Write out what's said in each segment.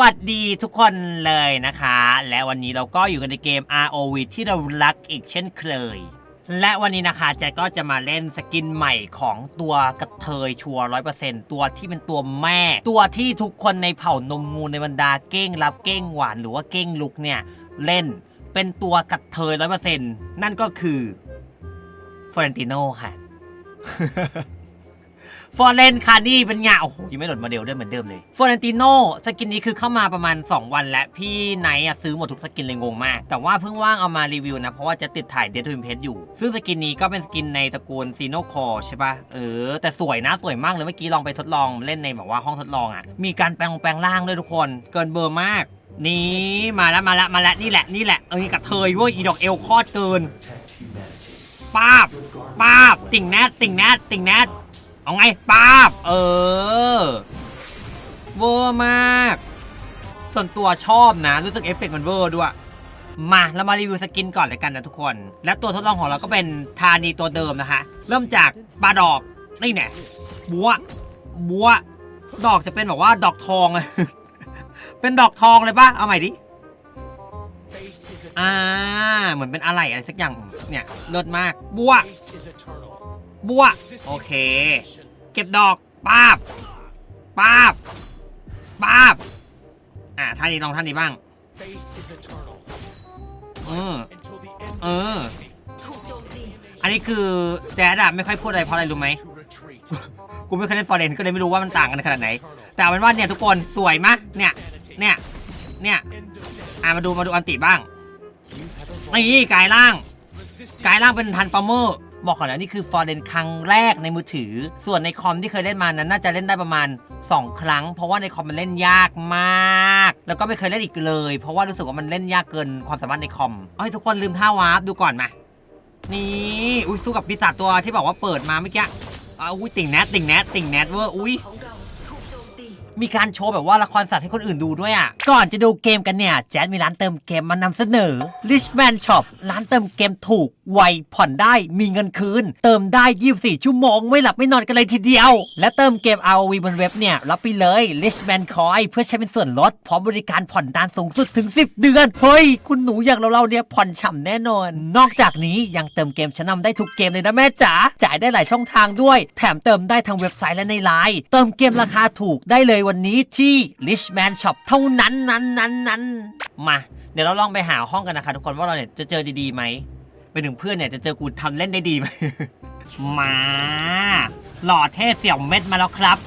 วัสดีทุกคนเลยนะคะ และวันนี้เราก็อยู่กันในเกม ROV ที่เรารักอีกเช่นเคย และวันนี้นะคะแจก็จะมาเล่นสกินใหม่ของตัวกระเทยชัวร้อยเปอร์เซ็นตัวที่เป็นตัวแม่ ตัวที่ทุกคนในเผ่านมงูในบรรดาเก้งรับเก้งหวานหรือว่าเก้งลุกเนี่ย เล่นเป็นตัวกระเทยร้อยเปอร์เซ็นนั่นก็คือฟอเรนติโนค่ะ ฟอร์เรนคาร์นี่เป็นไงโอ้โหยังไม่หลดโมเดลด้วยเหมือนเดิมเลยฟอร์เรนติโนสกินนี้คือเข้ามาประมาณ 2 วันแล้ว พี่ไนท์อะซื้อหมดทุกสกินเลยงงมาก แต่ว่าเพิ่งว่างเอามารีวิวนะ เพราะว่าจะติดถ่ายเดทวิมเพสอยู่ ซึ่งสกินนี้ก็เป็นสกินในตระกูลซีโนคอร์ใช่ปะเออ แต่สวยนะสวยมากเลยเมื่อกี้ลองไปทดลองเล่นในแบบว่าห้องทดลองอะมีการแปลงแปลงร่างด้วยทุกคน เกินเบอร์มากนี่มาแล้วมาแล้วมาแล้วนี่แหละนี่แหละเออกับเทยเว้ยอีดอกเอลคอดเกินป้าบป้าบติ่งแนทติ่งแนทติ่งแนท เอาไงป้าบ เออ เวอร์มาก ส่วนตัวชอบนะ รู้สึกเอฟเฟกต์มันเวอร์ด้วย มาเรามารีวิวสกินก่อนเลยกันนะทุกคน และตัวทดลองของเราก็เป็นทานีตัวเดิมนะคะ เริ่มจากปลาดอก นี่แน่บัว บัว ดอกจะเป็นแบบว่าดอกทอง เป็นดอกทองเลยปะเอาใหม่ดิอ่า เหมือนเป็นอะไรอะไรสักอย่าง เนี่ย เลิศมาก บัว บัวโอเค เก็บดอกป้าบป้าบป้าบอะท่านี้ลองท่านี้บ้างเออเออ อันนี้คือแจ๊ดอะไม่ค่อยพูดอะไรเพราะอะไรรู้ไหมกูไม่เคยเล่นฟอร์เรนก็เลยไม่รู้ว่ามันต่างกันขนาดไหน แต่เป็นว่าเนี่ยทุกคนสวยมะเนี่ยเนี่ยเนี่ยอะมาดูมาดูอันติบ้างนี่กายล่าง กายล่างเป็นทันฟอร์เมอร์ บอกก่อนนะนี่คือฟอร์เรนครั้งแรกในมือถือ ส่วนในคอมที่เคยเล่นมานั้นน่าจะเล่นได้ประมาณ 2 ครั้ง เพราะว่าในคอมมันเล่นยากมาก แล้วก็ไม่เคยเล่นอีกเลย เพราะว่ารู้สึกว่ามันเล่นยากเกินความสามารถในคอมเอ้ยทุกคนลืมท่าวาร์ปดูก่อนมา นี่อุ้ยสู้กับปีศาจตัวที่บอกว่าเปิดมาเมื่อกี้อ่าอุ้ยติ่งแนทติ่งแนทติ่งแนทเวอร์อุ้ย มีการโชว์แบบว่าละครสัตว์ให้คนอื่นดูด้วยอะ ก่อนจะดูเกมกันเนี่ย แจ๊ดมีร้านเติมเกมมานำเสนอ Richman Shop ร้านเติมเกมถูก ไวผ่อนได้มีเงินคืน เติมได้ 24 ชั่วโมง ไม่หลับไม่นอนกันเลยทีเดียว และเติมเกม ROV บนเว็บเนี่ย รับไปเลย Richman Coin เพื่อใช้เป็นส่วนลดพร้อมบริการผ่อนนานสูงสุดถึง 10 เดือน เฮ้ย คุณหนูอย่างเราเราๆเนี่ยผ่อนฉ่ำแน่นอน นอกจากนี้ยังเติมเกมชั้นนำได้ทุกเกมเลยนะแม่จ๋าจ่ายได้หลายช่องทางด้วย แถมเติมได้ทางเว็บไซต์และในไลน์เติมเกมราคาถูกได้เลยวันนี้ที่ Richman Shop เท่านั้นนั้นนั้นนั้นมา เดี๋ยวเราลองไปหาห้องกันนะคะทุกคนว่าเราเนี่ยจะเจอดีๆไหมไปถึงเพื่อนเนี่ยจะเจอกูทำเล่นได้ดีไหมมาหล่อเท่เสี่ยวเม็ดมาแล้วครับ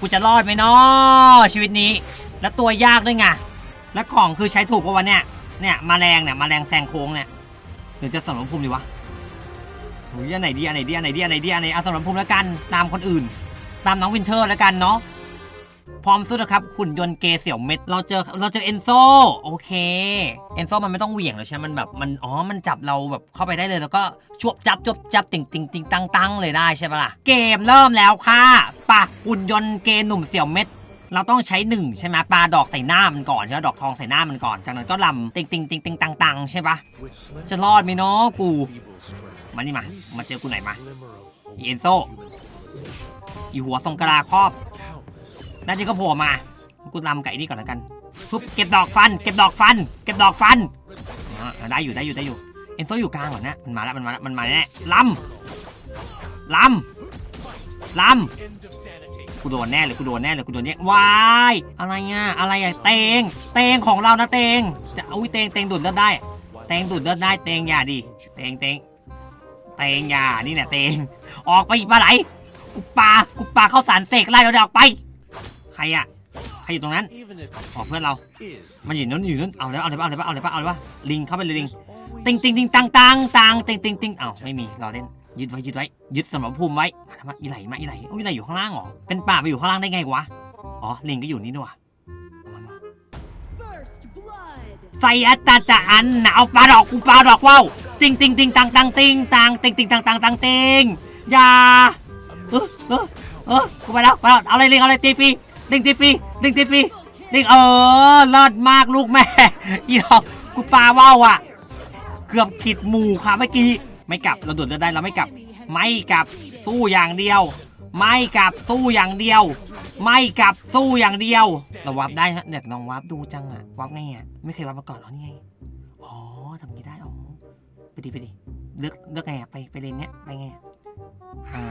กูจะรอดไหมนาะชีวิตนี้ แล้วตัวยากด้วยไงแล้วของคือใช้ถูกปะวะเนี่ยเนี่ยมาแรงเนี่ยมาแรงแซงโค้งเนี่ยหรือจะสมรภูมิดีวะหุยอันไหนดีอันไหนดีอันไหนดีอันไหนดีอันไหนเอาสมรภูมิแล้วกันตามคนอื่น ตามน้องวินเทอร์แล้วกันเนาะพร้อมสุดนะครับหุ่นยนต์เกเสี่ยวเม็ด เราเจอเราเจอเอนโซโอเคเอนโซมันไม่ต้องเหวี่ยงเลยใช่ไหมมันแบบมันอ๋อมันจับเราแบบเข้าไปได้เลย แล้วก็ชวบจับจวบจับติ่งติ่งติ่งตั้งตั้งเลยได้ใช่ปะล่ะเกมเริ่มแล้วค่ะปะหุ่นยนต์เกหนุ่มเสี่ยวเม็ด เราต้องใช้หนึ่งใช่ไหมปลาดอกใส่หน้ามันก่อนใช่ไหมดอกทองใส่หน้ามันก่อนจากนั้นก็ลำติ่งติ่งติงติงตังตังใช่ปะจะรอดไหมเนาะกูมานี่มามาเจอกูไหนมาเอนโซ อีหัวทรงกระลาครอบด้านนี้ก็โผล่มา กูลำไก่นี่ก่อนแล้วกันปุ๊บเก็บดอกฟัน เก็บดอกฟัน เก็บดอกฟันได้อยู่ได้อยู่ได้อยู่ เอ็นโซอยู่กลางก่อนนะมันมาแล้วมันมาแล้วมันมาแน่ลำลำลำกูโดนแน่เลยกูโดนแน่เลยกูโดนเนี่ยวายอะไรอะอะไรอะเตงเตงของเรานะเตงจะอุ้ยเตงเตงดูดเลือดได้เตงดูดเลือดได้เตงอย่าดิเตงเตงเตงอย่านี่เนี่ยเตงออกไปอีกปลาไหล กูปากูปาเข้าสารเสกไล่เราเดออกไป ใครอะใครอยู่ตรงนั้นออกเพื่อนเรา มันอยู่นู้นอยู่นู้นเอาเลยเอาเลยเอาเลยเอาเลยเอาเลยลิงเข้าไปเลยลิงติงติงติงตังตังตังติงติงติงเอ้าไม่มีรอเล่นยึดไว้ยึดไว้ยึดสมรภูมิไว้มาทำไมอีไหลมาอีไหลโอ้ยอีไหลอยู่ข้างล่างเหรอเป็นป่าไปอยู่ข้างล่างได้ไงวะอ๋อลิงก็อยู่นี่ด้วยเอามามา First blood. ใส่อัตตาตะอันน่ะเอาปลาดอกกูปลาดอกว้าวติงติงติงตังตังติงตังติงติงตังตังตังติงอย่า เออเออเออกูไปแล้วไปแล้วเอาเลยลิงเอาเลยตีฟรีลิงตีฟรีลิงตีฟรีลิงเออเลิศมากลูกแม่อีดอกกูปลาว่าวอะ เกือบผิดหมู่ค่ะเมื่อกี้ไม่กลับเราดดเลือดได้เราไม่กลับ ไม่กลับสู้อย่างเดียว ไม่กลับสู้อย่างเดียว ไม่กลับสู้อย่างเดียว เราวับได้ฮะเด็กน้องวับดูจังอะวับไงอะไม่เคยวับมาก่อนเหรอนี่ไงอ๋อทำงี้ได้อ๋อไปดิไปดิเลือกเลือกไงอะไปไปเลนเนี้ยไปไงอะ อ่า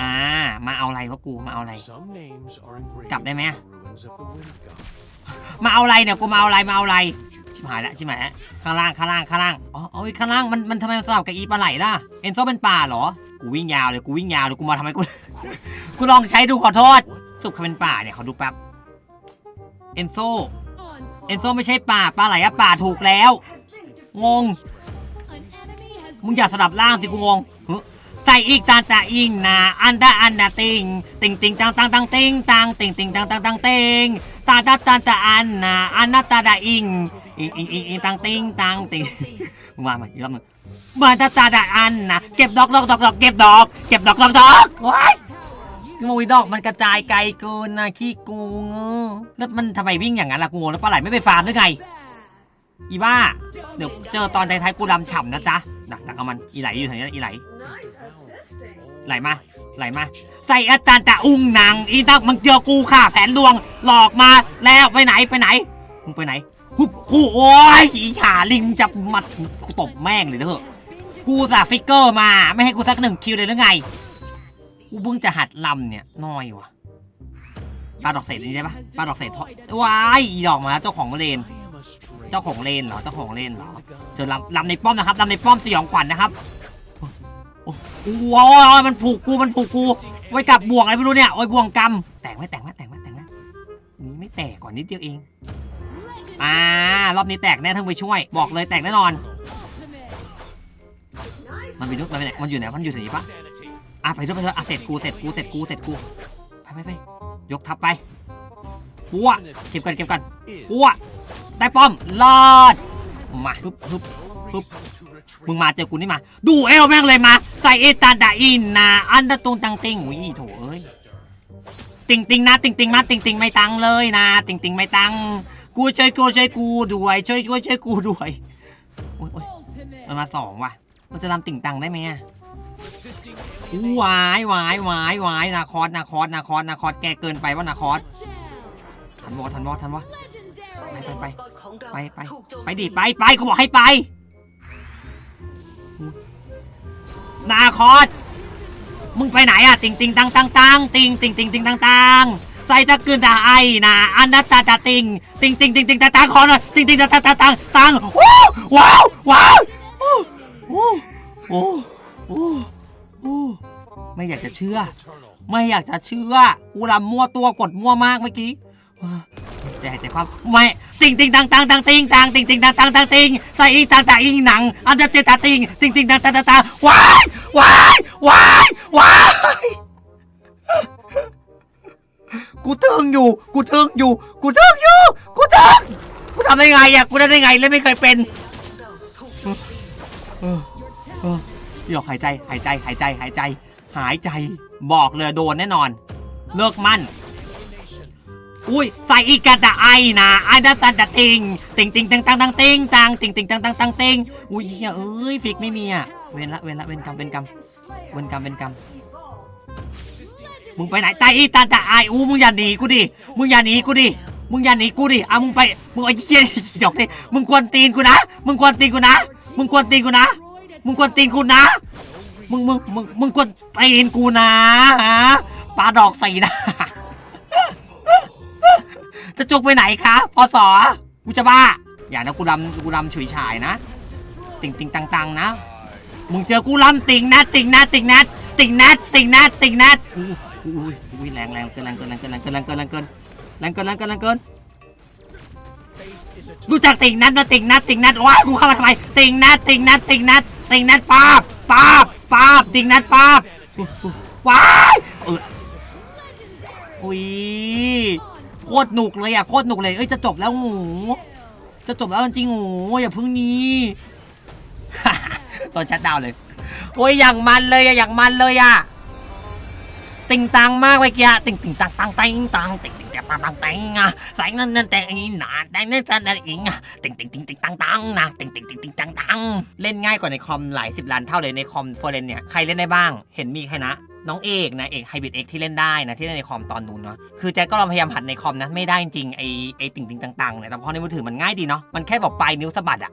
อ่า มาเอาอะไรวะกู มาเอาอะไร กลับได้ไหมอะมาเอาอะไรเนี่ยกูมาเอาอะไรมาเอาอะไร ชิบหายละชิบหายละข้างล่างข้างล่างข้างล่าง อ๋อเอาไอ้ข้างล่างมันมันทำไมมันสลับกับอีปลาไหลล่ะ เอ็นโซเป็นป่าเหรอ กูวิ่งยาวเลยกูวิ่งยาวเลยกูมาทำไมกู กูลองใช้ดูขอโทษ สุขเป็นป่าเนี่ยขอดูแป๊บ เอนโซ เอนโซ Onslaught. ไม่ใช่ป่าปลาไหลอะป่าถูกแล้ว งง An enemy has มึงอย่าสลับล่างสิกูงงใส่อีกตาตาอิงนาอันดาอันดาติงติงติงตังตังตังติงตังติงติงตังตังตังติงตาตาตาตาอันนาอันนาตาดาอิงอิงอิงอิงอิงตังติงตังติงมึงมาใหม่อีกรอบหนึงมาตาตาดาอันนะเก็บดอกดอกดอกดอกเก็บดอกเก็บดอกดอกดอกว้าย tower. You งูยดอกมันกระจายไกลเกินนะขี้กูงแล้วมันทำไมวิ่งอย่างนั้นล่ะกูงแล้วปลาไหลไม่ไปฟาร์มหรือไงอีบ้าเดี๋ยวเจอตอนท้ายๆกูดำฉ่ำนะจ๊ะ ดักดักเอามันอีไหลอยู่แถวนี้นะอีไหลไหลมาไหลมาใส่อาจารย์จะอุ้งนางอีตักมึงเจอกูค่ะ แผนลวงหลอกมาแล้วไปไหนไปไหนมึงไปไหนหุบคู่โอ้ยอีหาลิงจับมัดกูตบแม่งเลยเถอะกูสาฟิกเกอร์มาไม่ให้กูสักหนึ่งคิวเลยหรือไงกูเพิ่งจะหัดลำเนี่ยน้อยว่ะปลาดอกเศษนี่ใช่ปะปลาดอกเศษทอดว้ายอีดอกมาแล้วเจ้าของเลน เจ้าของเลนเหรอเจ้าของเลนเหรอเจอลำลำในป้อมนะครับลำในป้อมสยองขวัญนะครับโอ้โหว้าวมันผูกกูมันผูกกูไว้กับบ่วงอะไรไม่รู้เนี่ยโอ้ยบ่วงกำแต่งไหมแต่งไหมแต่งไหมแต่งไหมนี่ไม่แตกก่อนนิดเดียวเองอ่ารอบนี้แตกแน่ทั้งไปช่วย บอกเลยแตกแน่นอน มันไปนุกมันไปไหนมันอยู่ไหนมันอยู่ไหนปะอะไปด้วยไปด้วยอะเสร็จกูเสร็จกูเสร็จกูเสร็จกูไปไปไปยกทับไปปัวเก็บกันเก็บกันปัว ได้ป้อมรอดมาฮึบฮึบปึ๊บมึงมาเจอกูนี่มา ดูเอลแม่งเลยมา ใส่เอตาดาอินนาอันดาตุงตังติงอุ้ยโถเอ้ยติงติงนะติงติงมาติงติงไม่ตังเลยนะติงติงไม่ตังกูช่วยกูช่วยกูด้วยช่วยช่วยช่วยกูด้วยโอ้ยโอ้ยมันมาสองว่ะเราจะทำติ่งตังได้ไหมอะวายวายวายวายนาคอสนาคอสนาคอสนาคอสแกเกินไปว่านาคอสทันวะทันวะทันวะ ไปไปไปไปไปดิไปไปเขาบอกให้ไป นาคอสมึงไปไหนอะติงติงตังตังตังติงติงติงติงตังตังใส่ตะกึนตาไอนะอันนัตตาตาติงติงติงติงติงตังตังคอนะติงติงตังตังตังตังตังว้าวว้าวว้าวโอ้โอ้โอ้โอ้โอ้ไม่อยากจะเชื่อ ไม่อยากจะเชื่อกูรำมั่วตัวกดมั่วมากเมื่อกี้ ใจหายใจความไม่ติงติงตังตังตังติงตังติงติงตังตังตังติงใส่อีตังตังอีหนังอันเดตตาติงติงติงตังตังตังตังว้ายว้ายว้ายว้ายกูทึ่งอยู่ กูทึ่งอยู่ กูทึ่งอยู่ กูทึ่งกูทำได้ไงอะกูทำได้ไงเล่นไม่เคยเป็นหยอกหายใจ หายใจ หายใจ หายใจ หายใจ บอกเลยโดนแน่นอน เลิกมั่น อุ้ยใส่อีกกระดาไอนะไอ้ดัสันดะติงติงติงตังตังตังติงตังติงติงตังตังตังติงอุ้ยเหี้ยเอ้ยฟิกไม่มีอะเว้นละเว้นละเว้นกรรมเว้นกรรมเว้นกรรมเว้นกรรมมึงไปไหนตายอีตาตาไออู้มึงอย่าหนีกูดิมึงอย่าหนีกูดิมึงอย่าหนีกูดิอะมึงไปมึงไอ้เหี้ยหยอกดิมึงควรตีนกูนะมึงควรตีนกูนะมึงควรตีนกูนะมึงควรตีนกูนะมึงมึงมึงมึงควรตีนกูนะฮะปลาดอกใส่นะ จะจุกไปไหนคะพอสอกูจะบ้า อย่านะกูรำกูรำฉุยฉายนะ ติงติงตังตังนะ มึงเจอกูรำติงนัดติงนัดติงนัดติงนัดติงนัดติงนัดอุ้ยอุ้ยแรงแรงเกินแรงเกินแรงเกินแรงเกินแรงเกินแรงเกินแรงเกินแรงเกินแรงเกินรู้จักติงนัดนะติงนัดติงนัดว้ากูเข้ามาทำไมติงนัดติงนัดติงนัดติงนัดป้าบป้าบป้าบติงนัดป้าบว้ายเอออุ้ย ตรหนุกเลยอะโคตรหนุกเลยเอ้ยจะจบแล้วหูจะจบแล้วจริงหูอย่าพึ่งนี้ตอนชัดดาวเลยโอ้ยอย่างมันเลยอะอย่างมันเลยอะติงตังมากเมื่อกี้ติงติงตังตังตังตังติงติงตังตังตังตังอะใส่นั่นนั่นแต่อีหนาแต่นั่นแต่อีอะติงติงติงติงตังตังนะติงติงติงติงตังตังเล่นง่ายกว่าในคอมหลายสิบล้านเท่าเลยในคอมโฟเรนเนี่ยใครเล่นได้บ้าง เห็นมีใครนะ น้องเอกนะเอกไฮบิดเอกที่เล่นได้นะที่เล่นในคอมตอนนู้นเนาะคือแจ็คก็ลองพยายามหัดในคอมนะไม่ได้จริงไอไอติ่งติ่งต่างๆเนี่ยแต่พอในมือถือมันง่ายดีเนาะมันแค่บอกปลายนิ้วสะบัดอะ